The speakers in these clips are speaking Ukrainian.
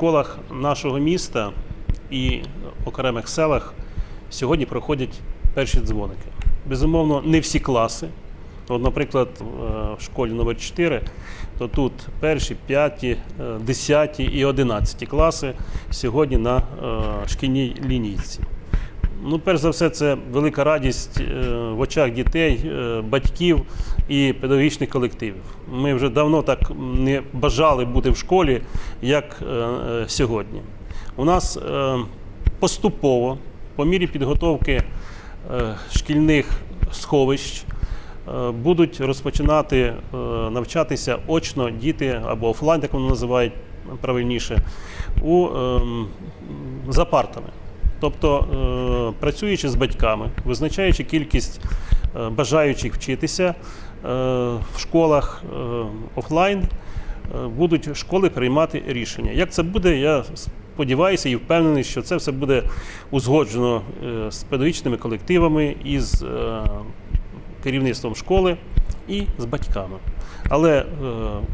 школах нашого міста і окремих селах сьогодні проходять перші дзвоники. Безумовно, не всі класи. От, наприклад, е, в школі номер 4 то тут перші, п'яті, е, десяті і одинадцяті класи сьогодні на е, шкільній лінійці. Ну, перш за все, це велика радість е, в очах дітей, е, батьків і педагогічних колективів. Ми вже давно так не бажали бути в школі, як е, сьогодні. У нас поступово, по мірі підготовки шкільних сховищ, будуть розпочинати навчатися очно діти або офлайн, як вони називають правильніше, у, ем, за партами. Тобто, е, працюючи з батьками, визначаючи кількість е, бажаючих вчитися е, в школах офлайн, будуть школи приймати рішення. Як це буде, я сподіваюся і впевнений, що це все буде узгоджено з педагогічними колективами і з керівництвом школи і з батьками. Але е,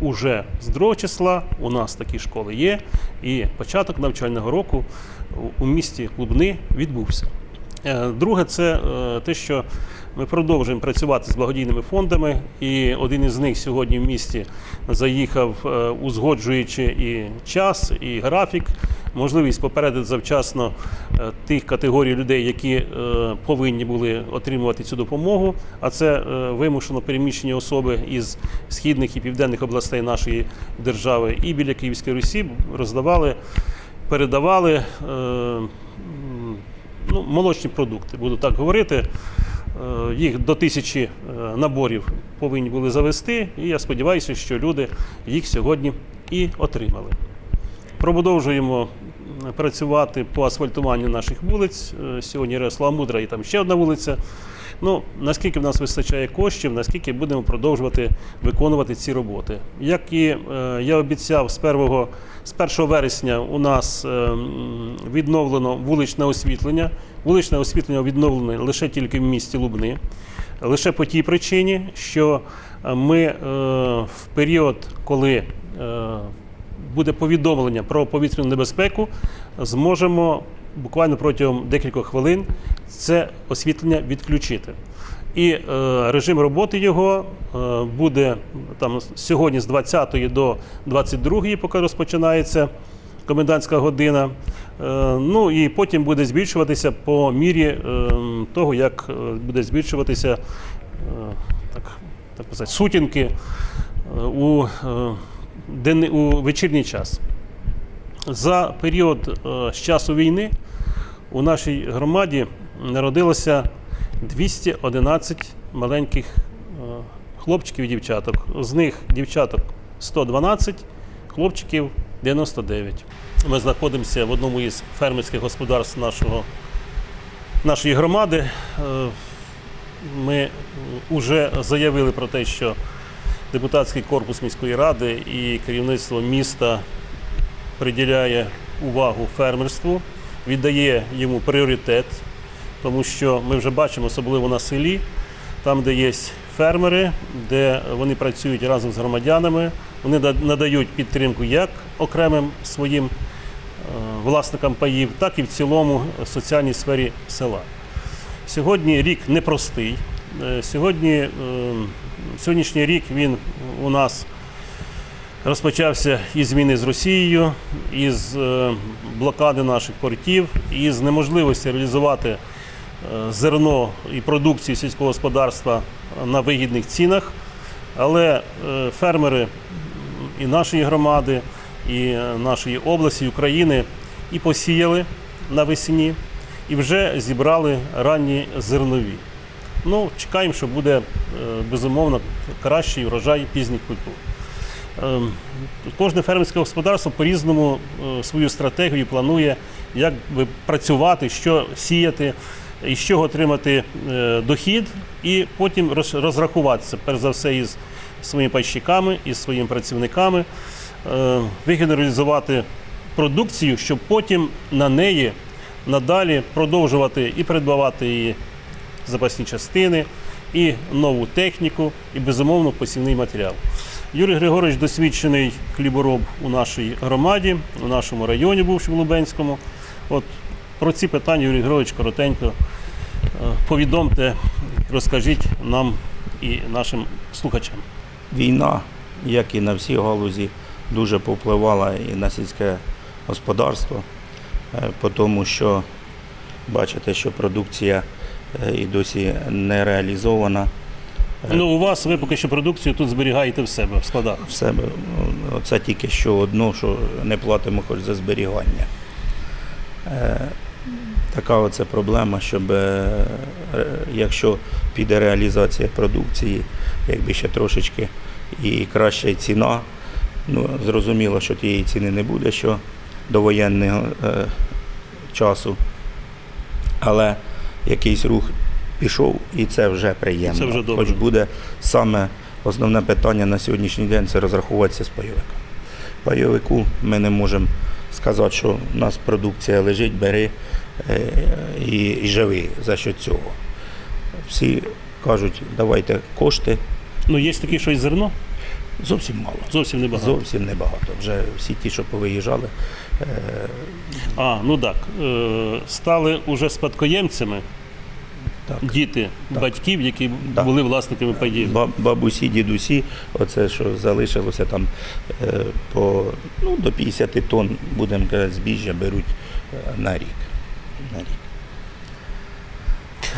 уже з 2 числа у нас такі школи є, і початок навчального року у- місті Клубни відбувся. Е, Друге, це е, те, що ми продовжуємо працювати з благодійними фондами, і один із них сьогодні в місті заїхав, е, узгоджуючи і час, і графік, можливість попередити завчасно е, тих категорій людей, які е, повинні були отримувати цю допомогу. А це е, вимушено переміщені особи із східних і південних областей нашої держави, і біля Київської Русі роздавали, передавали. ну, молочні продукти, буду так говорити. Їх до тисячі наборів повинні були завести, і я сподіваюся, що люди їх сьогодні і отримали. Продовжуємо працювати по асфальтуванню наших вулиць. Е, Сьогодні Ярослава Мудра і там ще одна вулиця. Ну, наскільки в нас вистачає коштів, наскільки будемо продовжувати виконувати ці роботи. Як і е, я обіцяв, з 1, з 1 вересня у нас е, відновлено вуличне освітлення. Вуличне освітлення відновлене лише тільки в місті Лубни. Лише по тій причині, що е, ми е, в період, коли е, буде повідомлення про повітряну небезпеку, зможемо буквально протягом декількох хвилин це освітлення відключити. І е, режим роботи його е, буде там сьогодні з 20 до 22, поки розпочинається комендантська година. Е, ну і потім буде збільшуватися по мірі е, того, як е, буде збільшуватися е, так, так сказати, сутінки е, у, е, у вечірній час. За період е, з часу війни у нашій громаді народилося 211 маленьких е, хлопчиків і дівчаток. З них дівчаток 112, хлопчиків 99. Ми знаходимося в одному із фермерських господарств нашого, нашої громади. Е, Ми вже заявили про те, що депутатський корпус міської ради і керівництво міста приділяє увагу фермерству, віддає йому пріоритет, тому що ми вже бачимо, особливо на селі, там, де є фермери, де вони працюють разом з громадянами, вони надають підтримку як окремим своїм е, власникам паїв, так і в цілому соціальній сфері села. Сьогодні рік непростий. Е, Сьогодні, е, сьогоднішній рік він у нас розпочався із війни з Росією, із е, блокади наших портів, із неможливості реалізувати зерно і продукцію сільського господарства на вигідних цінах. Але фермери і нашої громади, і нашої області, і України і посіяли навесні, і вже зібрали ранні зернові. Ну, чекаємо, що буде е, безумовно кращий урожай пізніх культур. Ем, Кожне фермерське господарство по-різному е, свою стратегію планує, як би працювати, що сіяти, і з чого отримати е, дохід, і потім розрахуватися, перш за все, із своїми пайщиками, із своїми працівниками, вигідно реалізувати продукцію, щоб потім на неї надалі продовжувати і придбавати її запасні частини, і нову техніку, і безумовно посівний матеріал. Юрій Григорович досвідчений хлібороб у нашій громаді, у нашому районі, бувшому Лубенському. От про ці питання Юрій Григорович коротенько е, повідомте, розкажіть нам і нашим слухачам. Війна, як і на всі галузі, дуже повпливала і на сільське господарство, е, тому що бачите, що продукція і досі не реалізована. Ну, у вас ви поки що продукцію тут зберігаєте в себе в складах. В себе це тільки що одно, що не платимо хоч за зберігання. Е, Така оце проблема, щоб е, якщо піде реалізація продукції, якби ще трошечки і краща ціна, ну зрозуміло, що тієї ціни не буде, що до воєнного е, часу. Але якийсь рух пішов, і це вже приємно. Це вже добре. Хоч буде саме основне питання на сьогоднішній день це розрахуватися з пайовиком. Пайовику ми не можемо сказати, що в нас продукція лежить, бери е, і, і живи за що цього. Всі кажуть, давайте кошти. Ну, є такі, що й зерно, Зовсім мало. зовсім небагато. Зовсім небагато. Вже всі ті, що повиїжджали, е, А, ну так. Е, стали уже спадкоємцями так. діти Так. батьків, які Так. були власниками паїв. Бабусі, дідусі, оце що залишилося там е, по ну, до 50 тонн, будемо казати, збіжжя беруть е, на рік. На рік.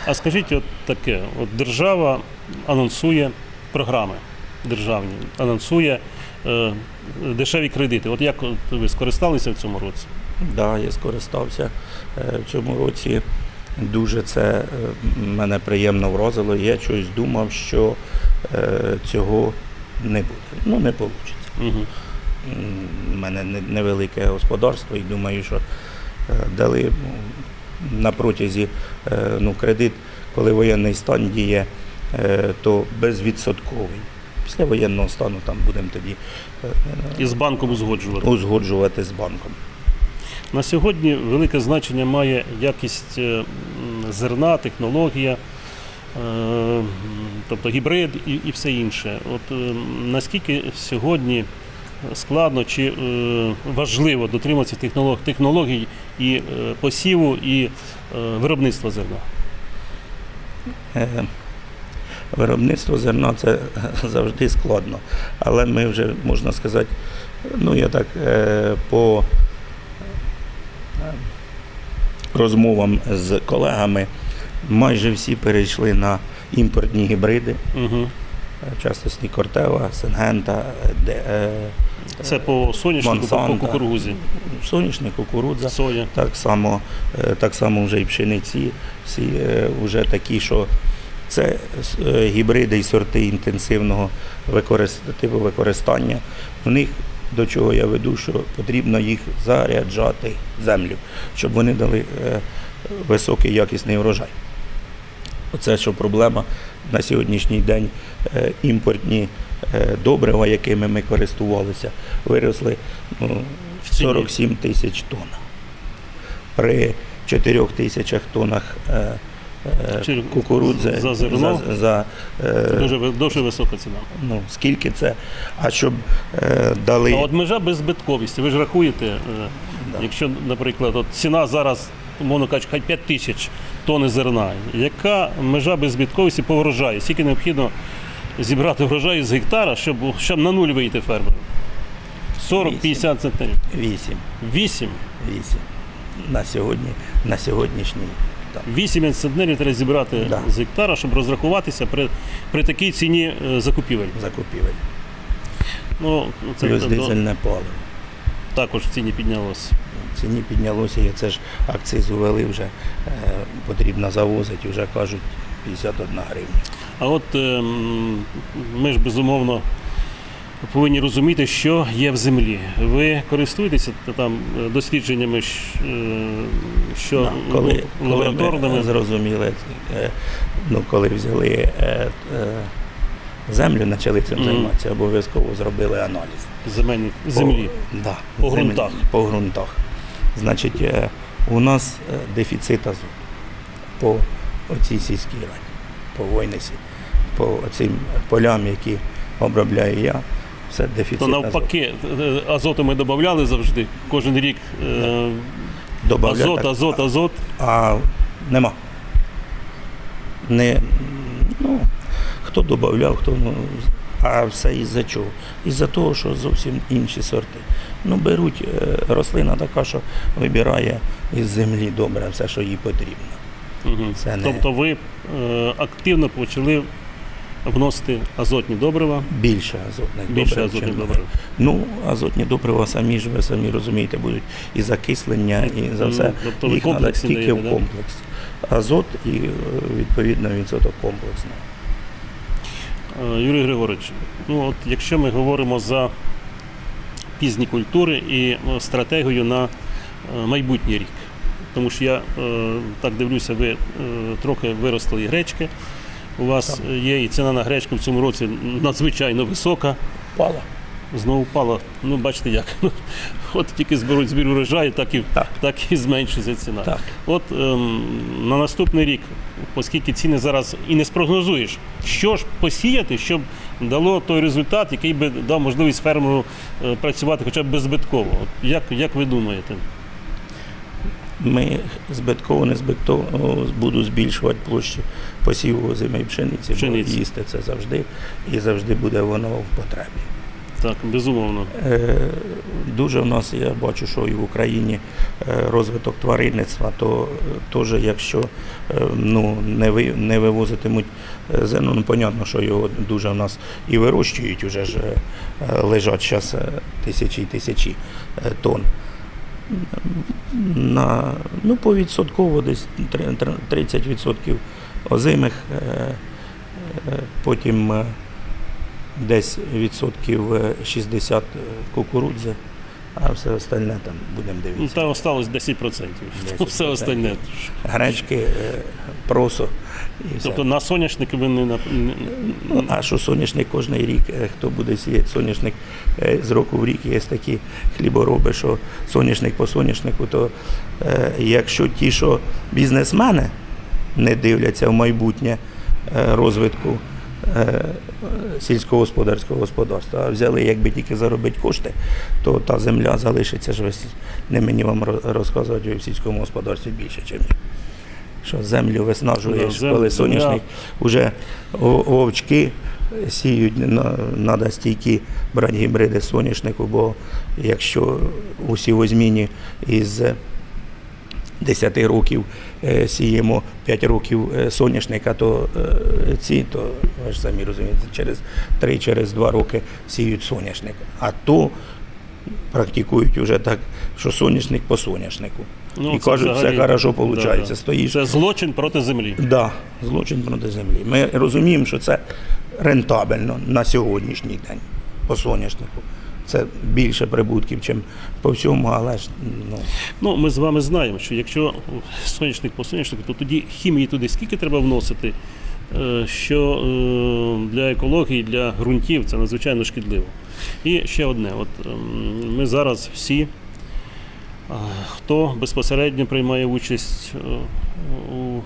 А скажіть, от таке: от держава анонсує програми державні, анонсує е, дешеві кредити. От як ви скористалися в цьому році? Да, я скористався е, в цьому році. Дуже це е, мене приємно вразило. Я щось думав, що е, цього не буде. Ну, не вийде. Угу. У мене невелике господарство і думаю, що дали ну, на протязі ну, кредит, коли воєнний стан діє, то безвідсотковий. Після воєнного стану там будемо тоді е, І з банком узгоджувати. узгоджувати з банком. На сьогодні велике значення має якість е, зерна, технологія, е, тобто гібрид і, і все інше. От наскільки сьогодні складно чи важливо дотримуватися технолог, технологій і посіву, і виробництва зерна? Виробництво зерна це завжди складно. Але ми вже, можна сказати, ну я так е, по е, розмовам з колегами майже всі перейшли на імпортні гібриди, Угу. е, в Кортева, Сенгента, де, Це по соняшнику, по, кукурузі, соняшник, кукурудза. соя. Так само, так само вже і пшениці, всі вже такі, що це е, гібриди і сорти інтенсивного типу використання. В них до чого я веду, що потрібно їх заряджати землю, щоб вони дали е, високий якісний врожай. Оце що проблема на сьогоднішній день е, імпортні добрива, якими ми користувалися, виросли ну, В 47 тисяч тонн. При 4 тисячах тоннах кукурудзи за зерно? за, за, е, Дуже, дуже висока ціна. ну, скільки це, а щоб е, дали. А от межа беззбитковості, ви ж рахуєте, е, Да. якщо, наприклад, от ціна зараз, умовно кажучи, хай 5 тисяч тонн зерна, яка межа беззбитковості по врожаю? Скільки необхідно зібрати врожаю з гектара, щоб, щоб на нуль вийти фермеру? 40-50 центнерів. 8. 8. 8. На сьогодні, на сьогоднішній. Так. 8 центнерів треба зібрати Да. з гектара, щоб розрахуватися при, при такій ціні е, закупівель. закупівель. Ну, це Плюс дизельне паливо. також в ціні піднялося. В ціні піднялося, і це ж акцизу ввели вже, е, потрібно завозити, вже кажуть 51 гривня. А от ем, ми ж безумовно повинні розуміти, що є в землі. Ви користуєтеся там дослідженнями, е, що Да, коли, ну, коли лабораторними ми зрозуміли, е, ну, коли взяли е, землю, почали цим займатися, обов'язково зробили аналіз. земельні землі. По, да, По землі, ґрунтах. По ґрунтах. Значить, у нас дефіцит азоту по оцій сільській раді, по Войнесі, по цим полям, які обробляю я. Це дефіцит. То навпаки, азоту ми додавали завжди. Кожен рік е, Добавляти азот, азот, азот. А нема. Не, ну, хто додавав, хто. Ну, а все із-за чого? Із-за того, що зовсім інші сорти. Ну, беруть е, рослина така, що вибирає із землі добре все, що їй потрібно. Мгм. Це не- Тобто ви е, активно почали вносити азотні добрива, Більше азотних більше добрив, азотних чим- добрив. Ну, азотні добрива самі ж ви самі розумієте, будуть і закислення, і за все. тобто ви Їх треба комплексні тільки даєте, в да? комплекс. Азот і е, відповідно відсоток комплексного. Е, Юрій Григорович, ну от якщо ми говоримо за пізні культури і е, стратегію на е, майбутній рік, тому що я е, так дивлюся, ви е, трохи виросли і гречки. У вас е, є і ціна на гречку в цьому році надзвичайно висока. Пала. Знову впала. Ну, бачите як. От тільки зберуть збір урожаю, так і, Так. так і зменшується ціна. Так. От ем, на наступний рік, оскільки ціни зараз і не спрогнозуєш, що ж посіяти, щоб дало той результат, який би дав можливість фермеру е, працювати хоча б беззбитково. От як, як ви думаєте? Ми збитково, не збитково буду збільшувати площі посіву озимої пшениці, Пшениці. бо їсти це завжди, і завжди буде воно в потребі. Так, безумовно. Е, Дуже в нас, я бачу, що і в Україні е, розвиток тваринництва, то теж, якщо е, ну, не, ви, не вивозитимуть зерно, ну, понятно, що його дуже в нас і вирощують, уже ж лежать зараз тисячі і тисячі тонн. На, ну, по відсотково десь три- три- 30% озимих, е, е, потім е, десь відсотків е, 60 кукурудзи, а все остальне там будемо Ну, дивитися. та осталось 10%. 10%. Все остальне. Гречки, е, просо і все. Тобто на соняшник ви не, на- Ну, а що соняшник кожен рік, е, хто буде сіяти соняшник е, з року в рік, є такі хлібороби, що соняшник по соняшнику, то якщо ті, що бізнесмени не дивляться в майбутнє розвитку сільськогосподарського господарства, а взяли, якби тільки заробити кошти, то та земля залишиться ж весь. Не мені вам роз- розказувати в сільському господарстві більше, ніж. Що землю виснажуєш, Да, коли земля. соняшник вже о- овчки сіють, треба стійкі брати гібриди соняшнику, бо якщо у сівозміні із 10 років е, сіємо 5 років е, соняшника, то е, ці, то ви ж самі розумієте, через 3 через роки сіють соняшник. А то практикують вже так, що соняшник по соняшнику. Ну, І кажуть, взагалі- все хорошо виходить. да. Стоїш Це злочин проти землі. Да, злочин проти землі. Ми розуміємо, що це рентабельно на сьогоднішній день по соняшнику. Це більше прибутків, ніж по всьому, але ж ну, Ну, ми з вами знаємо, що якщо сонячник по сонячнику, то тоді хімії туди скільки треба вносити, е, що е, для екології, для ґрунтів це надзвичайно шкідливо. І ще одне: от ем, ми зараз всі, е, хто безпосередньо приймає участь у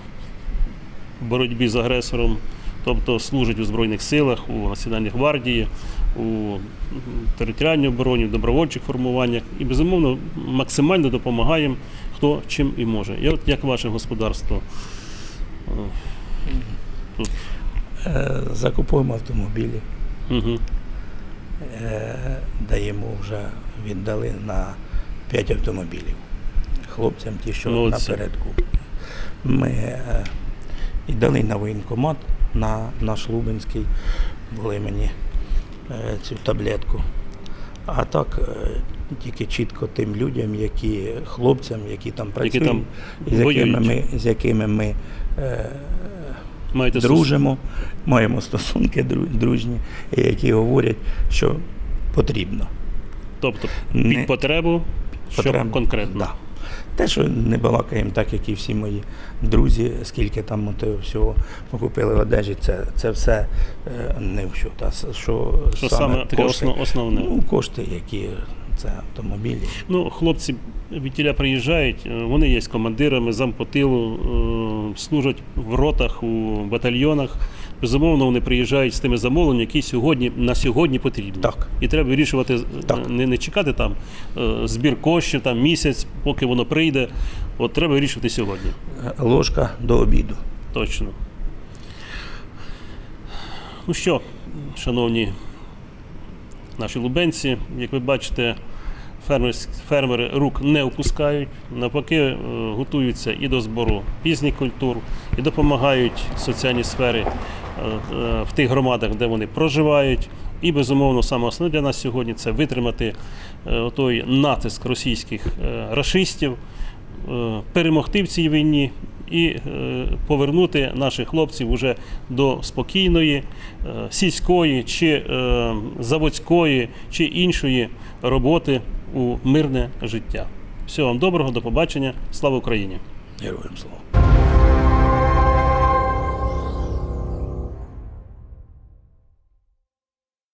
боротьбі з агресором, тобто служить у Збройних силах, у Національній гвардії, у територіальній обороні, в добровольчих формуваннях і, безумовно, максимально допомагаємо, хто чим і може. І от як ваше господарство е, тут. е, закупуємо автомобілі, Угу. даємо вже віддали на 5 автомобілів. Хлопцям ті, що Молодці. напередку. Ми і дали на воєнкомат на наш Лубенський, були мені е, цю таблетку. А так е, тільки чітко тим людям, які хлопцям, які там працюють, там з якими ми, з якими ми е, Маєте дружимо, маємо стосунки дружні, які говорять, що потрібно. Тобто Не- під потребу, що конкретно. Да. Те, що не балакаємо так, як і всі мої друзі, скільки там от всього покупили в одежі, це, це все е, не в що. Та, що, Що саме таке основ- основне? Ну, кошти, які це автомобілі. Ну, хлопці від тіля приїжджають, е, вони є командирами, зампотилу, е, служать в ротах, у батальйонах. Безумовно вони приїжджають з тими замовленнями, які сьогодні на сьогодні потрібні. Так. І треба вирішувати е, Так. не, не чекати там е, збір коштів, там місяць, поки воно прийде. От треба вирішувати сьогодні. Е, Ложка до обіду. Точно. Ну що, шановні наші лубенці, як ви бачите, фермерс- фермери рук не опускають, навпаки, е, готуються і до збору пізніх культур, і допомагають соціальній сфері е, е, в тих громадах, де вони проживають. І, безумовно, саме основне для нас сьогодні це витримати той натиск російських рашистів, перемогти в цій війні і повернути наших хлопців уже до спокійної, сільської чи заводської чи іншої роботи у мирне життя. Всього вам доброго, до побачення. Слава Україні! Героям слава.